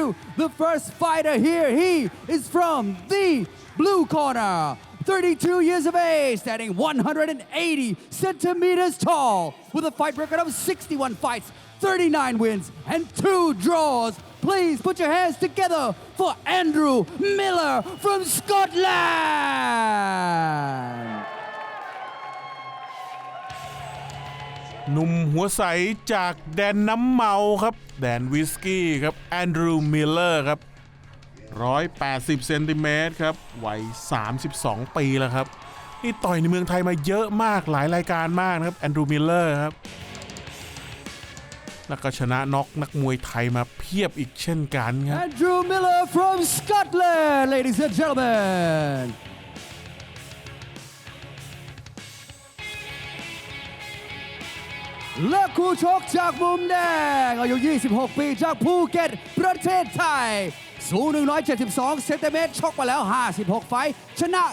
you the first fighter here. He is from the blue corner. 32 years of age, standing 180 centimeters tall, with a fight record of 61 fights, 39 wins, and two draws. Please put your hands together for Andrew Miller from Scotland. หนุ่มหัวใสจากแดนน้ำเมาครับ แดนวิสกี้ครับแอนดรูว์มิลเลอร์ครับ180เซนติเมตรครับวัย 32 ปีแล้วครับ นี่ต่อยในเมืองไทยมาเยอะมากหลายรายการมากนะครับแอนดรูว์มิลเลอร์ครับ แล้วก็ชนะน็อกนักมวยไทยมาเพียบอีกเช่นกันครับ Andrew Miller from Scotland, ladies and gentlemen. และคู่ชกจากมุมแดงอายุ 26 ปีจากภูเก็ต ประเทศไทย สูง 172 เซนติเมตรชกมาแล้ว 56 ไฟท์ชนะ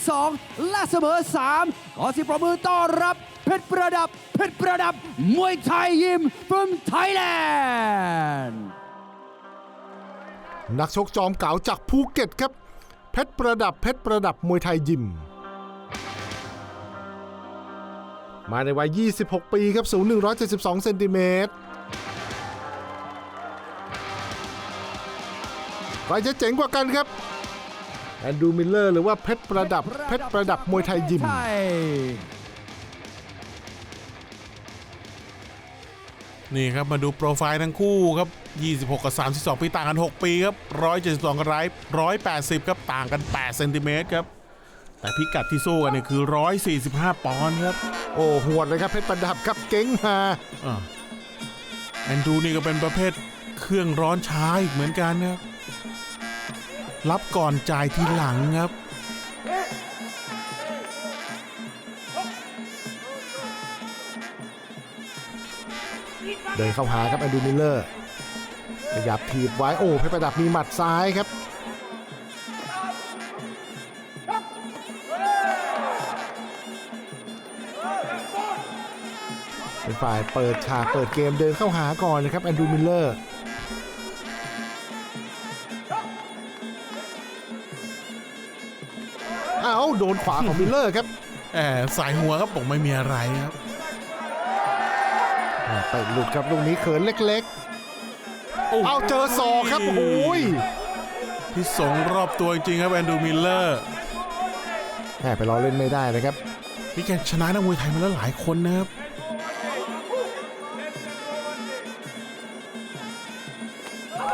42 และเสมอ 3 ขอสิประมือต้อนรับ เพชรประดับ เพชรประดับ มวยไทยยิม from Thailand นักชกจอมเก๋าจากภูเก็ตครับ เพชรประดับเพชรประดับมวยไทยยิม มาในวัย 26 ปีครับสูง 172 เซนติเมตรใครจะเจ๋งกว่ากันครับ แอนดรูมิลเลอร์หรือว่าเพชรประดับ เพชรประดับมวยไทยยิมนี่ครับมาดูโปรไฟล์ทั้งคู่ครับ 26 กับ 32 ปีต่างกัน 6 ปีครับ 172 กับ180 ครับ ต่างกัน 8 เซนติเมตรครับ แต่พิกัดที่สู้กันเนี่ยคือ 145 ปอนด์ครับโอ้หวดเลยครับเพชรประดับครับเก่งมาอ่าแอนดรูนี่ก็เป็นประเภทเครื่องร้อนช้าอีกเหมือนกันนะครับ รับก่อนจ่ายทีหลังครับ เดินเข้าหาครับแอนดรูมิลเลอร์ขยับถีบไว้โอ้เพชรประดับมีหมัดซ้ายครับ ฝ่ายเปิดฉากเปิดเกมเดินเข้าหาก่อนนะครับแอนดรูมิลเลอร์อ้าวโดนขวาของมิลเลอร์ครับแอบสายหัวครับผมไม่มีอะไรครับอ่าไปหลุดครับลูกนี้เขินเล็กๆ เอาเจอศอกครับโอ้โหยที่สงรอบตัวจริงๆครับแอนดรูมิลเลอร์แหมไปล้อเล่นไม่ได้นะครับนี่แกชนะนักมวยไทยมาแล้วหลายคนนะครับ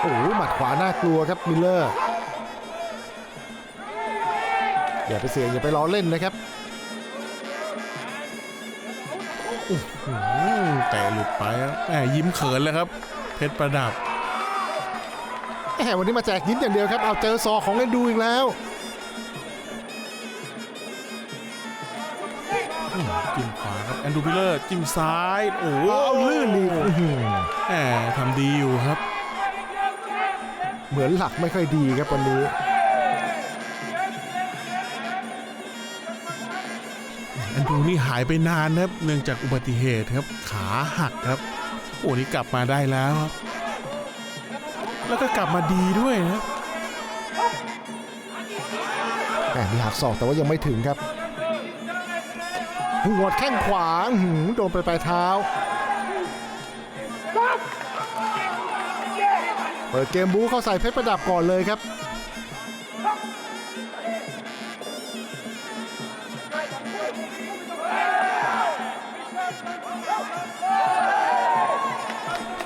โอ้โหหมัดขวาน่ากลัวครับมิลเลอร์อย่าไปเสี่ยงอย่าไปล้อเล่นนะครับอืมแต่หลุดไปครับแหมยิ้มเขินเลยครับ เพชรประดับแหมวันนี้มาแจกยิ้มอย่างเดียวครับ เอาเจอซอกของเล่นดูอีกแล้วจิ้มขวาครับแอนดรูมิลเลอร์จิ้มซ้าย โอ้โหเอาลื่นอีกอื้อหือแหมทำดีอยู่ครับ เหมือนหลักไม่ค่อยดีครับวันนี้แอนดรูนี่หายไปนานนะครับเนื่องจากอุบัติเหตุครับขาหักครับโอ้นี่กลับมาได้แล้วครับ แล้วก็กลับมาดีด้วยนะครับแหมมีหักศอกแต่ว่ายังไม่ถึงครับหัวดแข้งขวาอื้อหือโดนไปปลายเท้า เปิดเกมบู๊เข้าใส่เพชรประดับก่อนเลยครับ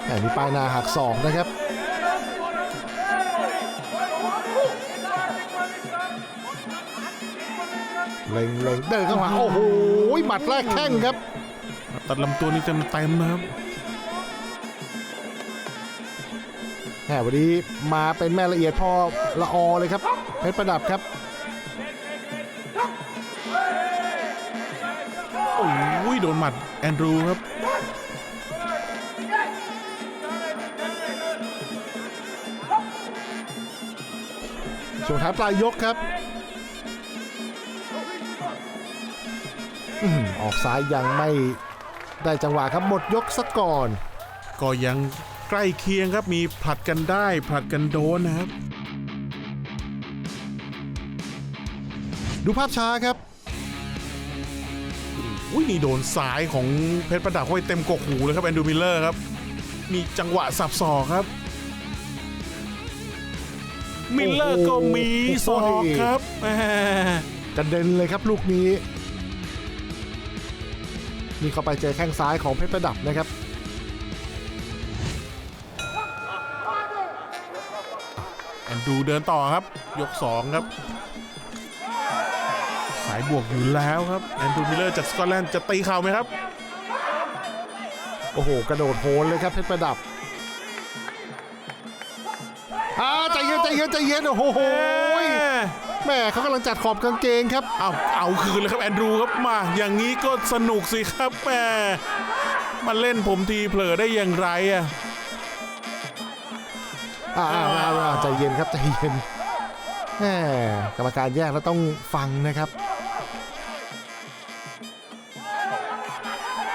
แหมมีปลายนาหักศอกนะครับเล็งเล็งเดินเข้ามาโอ้โหหมัดแรกแข้งครับ ตัดลำตัวนี้เต็มเต็มนะครับ วันนี้มาเป็นแม่ละเอียดพอละออเลยครับเพชรประดับครับโอ้ยโดนหมัดแอนดรูครับช่วงท้ายปลายยกครับอื้อหือออกซ้ายยังไม่ได้จังหวะครับหมดยกซะก่อน ก็ยัง ใกล้เคียงครับมีผลัดกันได้ผลัดกันโดนนะครับ ดูภาพช้าครับอุ้ยนี่โดนสายของเพชรประดับห้อยเต็มกกหูเลยครับแอนดูมิลเลอร์ครับ มีจังหวะสับศอกครับ มิลเลอร์ก็มีศอกครับกระเด็นเลยครับลูกนี้ นี่เข้าไปเจอแข้งซ้ายของเพชรประดับนะครับ ดรูเดินต่อครับ ยก 2 ครับ สายบวกอยู่แล้วครับแอนดรูมิลเลอร์จากสกอตแลนด์จะตีเข่าไหมครับ โอ้โห กระโดดโหนเลยครับเพชรประดับอ่าใจเย็นใจเย็นใจเย็นโอ้โหแม่เขากำลังจัดขอบกางเกงครับเอาเอาคืนเลยครับแอนดรูครับมา อย่างนี้ก็สนุกสิครับแหมมาเล่นผมทีเผลอได้อย่างไรอะ อ่าอ่าอ่าอ่าใจเย็นครับใจเย็นแหมกรรมการแยกแล้วต้องฟังนะครับ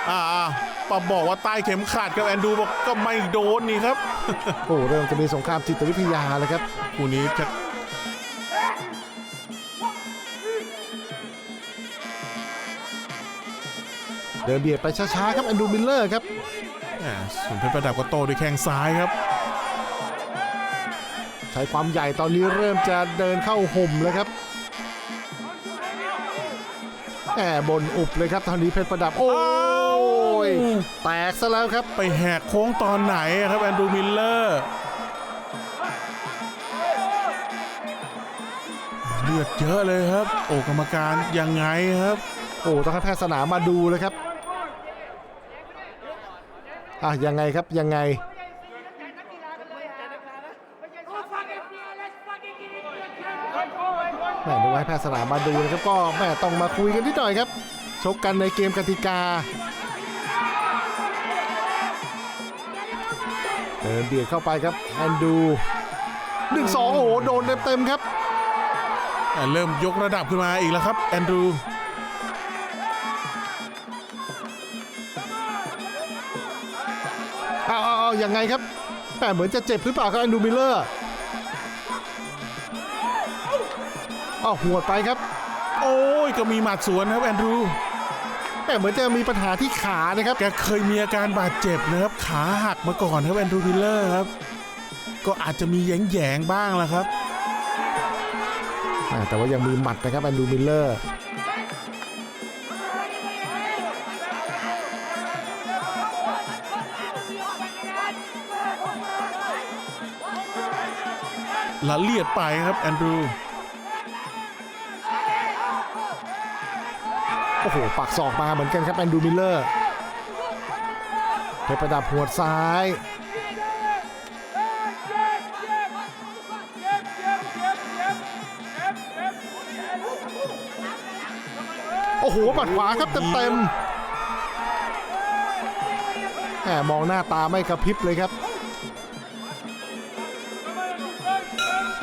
อ่าอ่าปะบอกว่าใต้เข็มขัดครับแอนดรูบอกก็ไม่โดนนี่ครับ โอ้เริ่มจะมีสงครามจิตวิทยาแล้วครับคู่นี้จะเดินเบียดไปช้าๆครับแอนดรูมิลเลอร์ครับแหมส่วนเพชรประดับก็โตด้วยแข้งซ้ายครับใช้ความใหญ่ตอนนี้เริ่มจะเดินเข้าห่มแล้วครับแหมบนอุบเลยครับตอนนี้เพชรประดับโอ้ยแตกซะแล้วครับไปแหกโค้งตอนไหนอะครับแอนดรูมิลเลอร์เลือดเยอะเลยครับ โอ้กรรมการยังไงครับ โอ้ต้องให้แพทย์สนามมาดูเลยครับอะยังไงครับยังไง แม่ดูให้แพทย์สนามมาดูนะครับก็แม่ต้องมาคุยกันนิดหน่อยครับชกกันในเกมกติกาเดินเบียดเข้าไปครับแอนดูหนึ่งสองโอ้โหโดนเต็มๆครับอะเริ่มยกระดับขึ้นมาอีกแล้วครับแอนดรูเอาเอาเอายังไงครับแหมเหมือนจะเจ็บหรือเปล่าครับแอนดูมิลเลอร์ อ้าวหัวดไปครับ โอ้ยก็มีหมัดสวนครับแอนดรูแหมเหมือนจะมีปัญหาที่ขานะครับแกเคยมีอาการบาดเจ็บนะครับ ขาหักมาก่อนครับแอนดรูมิลเลอร์ครับ ก็อาจจะมีแยงแยงๆบ้างละครับอ่าแต่ว่ายังมีหมัดนะครับแอนดูมิลเลอร์ละเลียดไปครับแอนดรู อ้โหปักศอกมาเหมือนกันครับแอนดูมิลเลอร์เพชรประดับหัวซ้ายโอ้โหปัดขวาครับเต็มๆแหมมองหน้าตาไม่กระพริบเลยครับ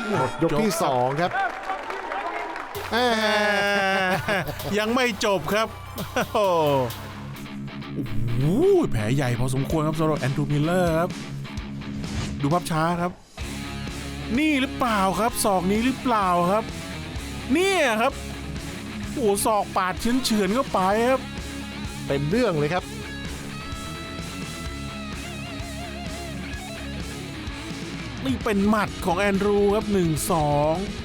หมดยกที่สองครับ ยังไม่จบครับ โอ้โหแผลใหญ่พอสมควรครับสำหรับแอนดรูมิลเลอร์ครับ ดูภาพช้าครับ นี่หรือเปล่าครับศอกนี้หรือเปล่าครับ เนี่ยครับโอ้โหศอกปาดเฉือนเฉือนๆเข้าไปครับ เป็นเรื่องเลยครับนี่เป็นหมัดของแอนดรูครับหนึ่งสองโ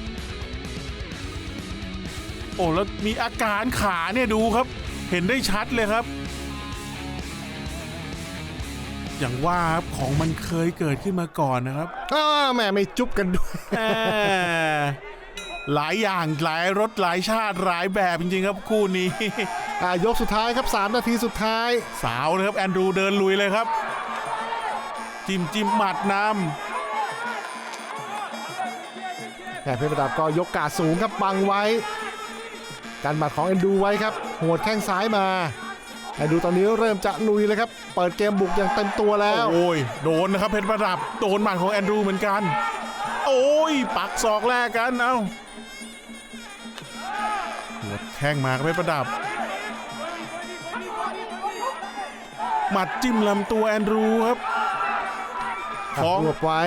อ้แล้วมีอาการขาเนี่ยดูครับ เห็นได้ชัดเลยครับ อย่างว่าครับของมันเคยเกิดขึ้นมาก่อนนะครับอ้าแหม่ไม่จุ๊บกันด้วยแหมหลายอย่างหลายรสหลายชาติหลายแบบจริงๆครับคู่นี้ อ่ายกสุดท้ายครับ 3 นาทีสุดท้าย สาวเลยครับแอนดรูเดินลุยเลยครับ จิ้มจิ้มหมัดนแหม่เพชรประดับก็ยกกาดสูงครับบังไว้ การหมัดของเอ็นดูไว้ครับหัวดแข้งซ้ายมาเอ็นดูตอนนี้เริ่มจะลุยเลยครับ เปิดเกมบุกอย่างเต็มตัวำแล้วโอ้ยโดนนะครับเพชรประดับโดนหมัดของแอนดรูเหมือนกัน โอ้ยปักศอกแรกกันเอ้าหัวแข้งมาครับเพชรประดับหมัดจิ้มลำตัวแอนดรูครับคล้องรวบไว้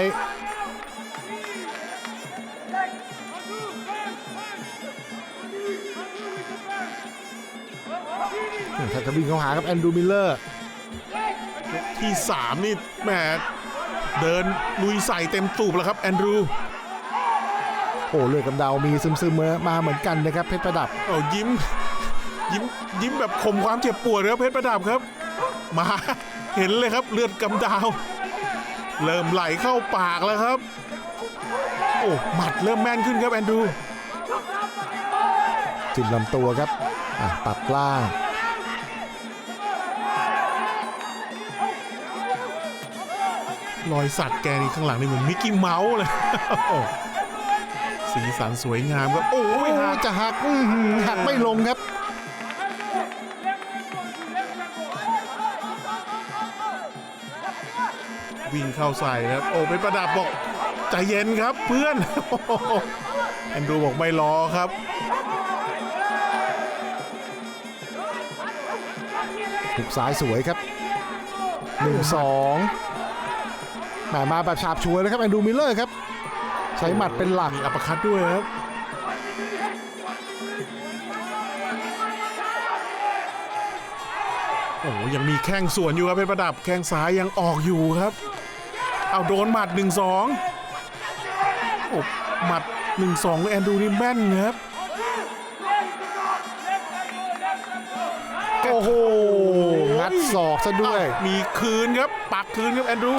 ถ้าจะวิ่งเข้าหาครับแอนดรูมิลเลอร์ที่ 3 นี่แหมเดินลุยใส่เต็มตูบแล้วครับแอนดรูโอ้เลือดกำเดามีซึมๆมาเหมือนกันนะครับเพชรประดับโอ้ยิ้ม ยิ้มยิ้มแบบข่มความเจ็บปวดครับเพชรประดับครับ มาเห็นเลยครับเลือดกำดาวเริ่มไหลเข้าปากแล้วครับ โอ้หมัดเริ่มแม่นขึ้นครับแอนดรูจิ้มลำตัวครับอะตัดล่าง รอยสักแกนี่ข้างหลังนี่เหมือนมิกกี้เมาส์เลยสีสันสวยงามครับโอ้โอ้ยหักจะหักหักไม่ลงครับ วิ่งเข้าใส่ครับ โอ้เป็นประดับบอกใจเย็นครับเพื่อนอ้โหแอนดูบอกไม่รอครับถูกซ้ายสวยครับ1 2แห มมาแบบฉาบฉวยเลยครับแอนดรูมิลเลอร์ครับ ใช้หมัดเป็นหลัก มีอัปเปอร์คัตด้วยครับโอ้โหยังมีแข้งสวนอยู่ครับเป็นประดับแข้งซ้ายยังออกอยู่ครับ เอาโดนหมัด 1 2โอ้หมัด 1 2แอนดรูนี่แม่นครับโอ้โหงัดศอกซะด้วยอ้าวมีคืนครับ ปักคืนครับแอนดรู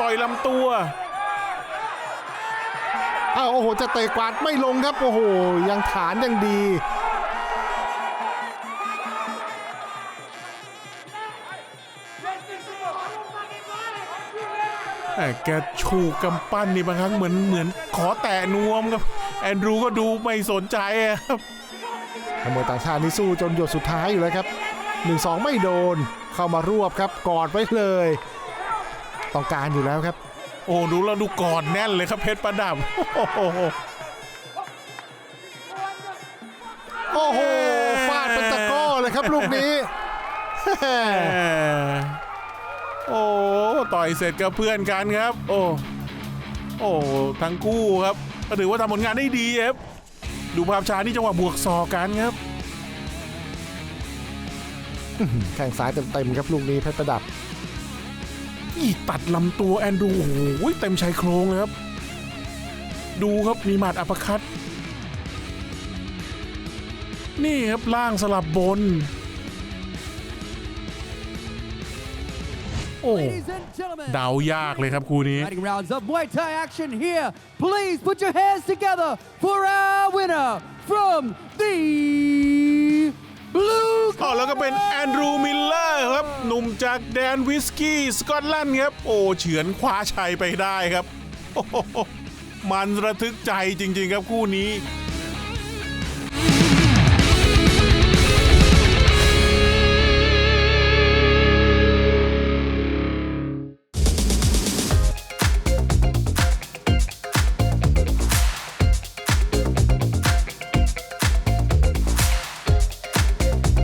ต่อยลำตัวอ้าวโอ้โห จะเตะกวาดไม่ลงครับ โอ้โห ยังฐานยังดีแต่แกชูกำปั้นนี่บางครั้งเหมือนเหมือนขอแตะนวมครับ แอนดรูก็ดูไม่สนใจอะครับขโมยต่างชาตินี่สู้จนหยดสุดท้ายอยู่แล้วครับ 1-2 ไม่โดนเข้ามารวบครับกอดไว้เลย ต้องการอยู่แล้วครับ โอ้ดูแล้วดูกอดแน่นเลยครับเพชรประดับโอ้โหโอ้โหฟาดเป็นตะกร้อเลยครับลูกนี้แหมโอ้ต่อยเสร็จกับเพื่อนกันครับ โอ้โอ้ทั้งคู่ครับก็ถือว่าทำผลงานได้ดีครับดูภาพช้านี่จังหวะบวกศอกกันครับแข้งซ้ายเต็มๆครับลูกนี้เพชรประดับ อีกตัดลำตัวแอนดูโอ้โหเต็มชายโครงเลยครับ ดูครับมีหมัดอัปคัตนี่ครับล่างสลับบน โอ้เดายากเลยครับคู่นี้ rounds of Muay Thai action here. Please put your hands together for our winner from the อ๋อแล้วก็เป็นแอนดรูมิลเลอร์ครับ หนุ่มจากแดนวิสกี้สกอตแลนด์ครับ โอ้เฉือนคว้าชัยไปได้ครับ มันระทึกใจจริง ๆ ครับคู่นี้